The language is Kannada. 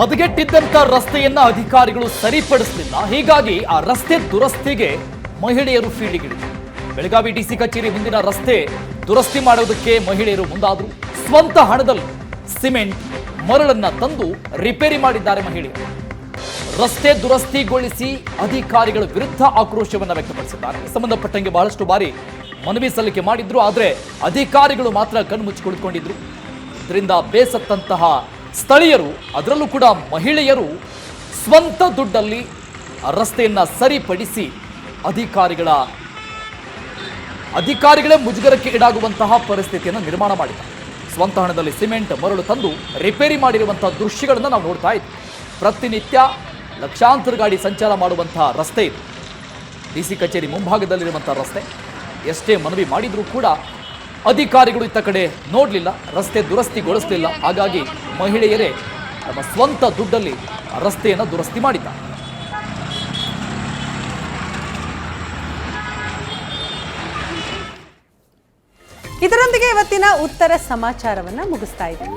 ಹದಗೆಟ್ಟಿದ್ದಂತ ರಸ್ತೆಯನ್ನ ಅಧಿಕಾರಿಗಳು ಸರಿಪಡಿಸಲಿಲ್ಲ. ಹೀಗಾಗಿ ಆ ರಸ್ತೆ ದುರಸ್ತಿಗೆ ಮಹಿಳೆಯರು ಫೀಲ್ಡಿಗಿಳಿದರು. ಬೆಳಗಾವಿ ಡಿಸಿ ಕಚೇರಿ ಮುಂದಿನ ರಸ್ತೆ ದುರಸ್ತಿ ಮಾಡೋದಕ್ಕೆ ಮಹಿಳೆಯರು ಮುಂದಾದರು. ಸ್ವಂತ ಹಣದಲ್ಲಿ ಸಿಮೆಂಟ್ ಮರಳನ್ನ ತಂದು ರಿಪೇರಿ ಮಾಡಿದ್ದಾರೆ ಮಹಿಳೆಯರು. ರಸ್ತೆ ದುರಸ್ತಿಗೊಳಿಸಿ ಅಧಿಕಾರಿಗಳ ವಿರುದ್ಧ ಆಕ್ರೋಶವನ್ನು ವ್ಯಕ್ತಪಡಿಸಿದ್ದಾರೆ. ಸಂಬಂಧಪಟ್ಟಂಗೆ ಬಹಳಷ್ಟು ಬಾರಿ ಮನವಿ ಸಲ್ಲಿಕೆ ಮಾಡಿದ್ರು, ಆದರೆ ಅಧಿಕಾರಿಗಳು ಮಾತ್ರ ಕಣ್ಮುಚ್ಚಿ ಕುಳಿತುಕೊಂಡಿದ್ರು ಇದರಿಂದ ಬೇಸತ್ತಂತಹ ಸ್ಥಳೀಯರು, ಅದರಲ್ಲೂ ಕೂಡ ಮಹಿಳೆಯರು ಸ್ವಂತ ದುಡ್ಡಲ್ಲಿ ರಸ್ತೆಯನ್ನು ಸರಿಪಡಿಸಿ ಅಧಿಕಾರಿಗಳ, ಅಧಿಕಾರಿಗಳೇ ಮುಜುಗರಕ್ಕೆ ಈಡಾಗುವಂತಹ ಪರಿಸ್ಥಿತಿಯನ್ನು ನಿರ್ಮಾಣ ಮಾಡಿದ್ದಾರೆ. ಸ್ವಂತ ಹಣದಲ್ಲಿ ಸಿಮೆಂಟ್, ಮರಳು ತಂದು ರಿಪೇರಿ ಮಾಡಿರುವಂತಹ ದೃಶ್ಯಗಳನ್ನು ನಾವು ನೋಡ್ತಾ ಇದ್ವಿ. ಪ್ರತಿನಿತ್ಯ ಲಕ್ಷಾಂತರ ಗಾಡಿ ಸಂಚಾರ ಮಾಡುವಂತಹ ರಸ್ತೆ ಇದು. ಡಿ ಸಿ ಕಚೇರಿ ಮುಂಭಾಗದಲ್ಲಿರುವಂತಹ ರಸ್ತೆ. ಎಷ್ಟೇ ಮನವಿ ಮಾಡಿದರೂ ಕೂಡ ಅಧಿಕಾರಿಗಳು ಇತ್ತ ಕಡೆ ನೋಡಲಿಲ್ಲ, ರಸ್ತೆ ದುರಸ್ತಿಗೊಳಿಸಲಿಲ್ಲ. ಹಾಗಾಗಿ ಮಹಿಳೆಯರೇ ತಮ್ಮ ಸ್ವಂತ ದುಡ್ಡಲ್ಲಿ ರಸ್ತೆಯನ್ನು ದುರಸ್ತಿ ಮಾಡಿದ್ದಾರೆ ಇದರೊಂದಿಗೆ ಇವತ್ತಿನ ಉತ್ತರ ಸಮಾಚಾರವನ್ನು ಮುಗಿಸ್ತಾ ಇದ್ದೀವಿ.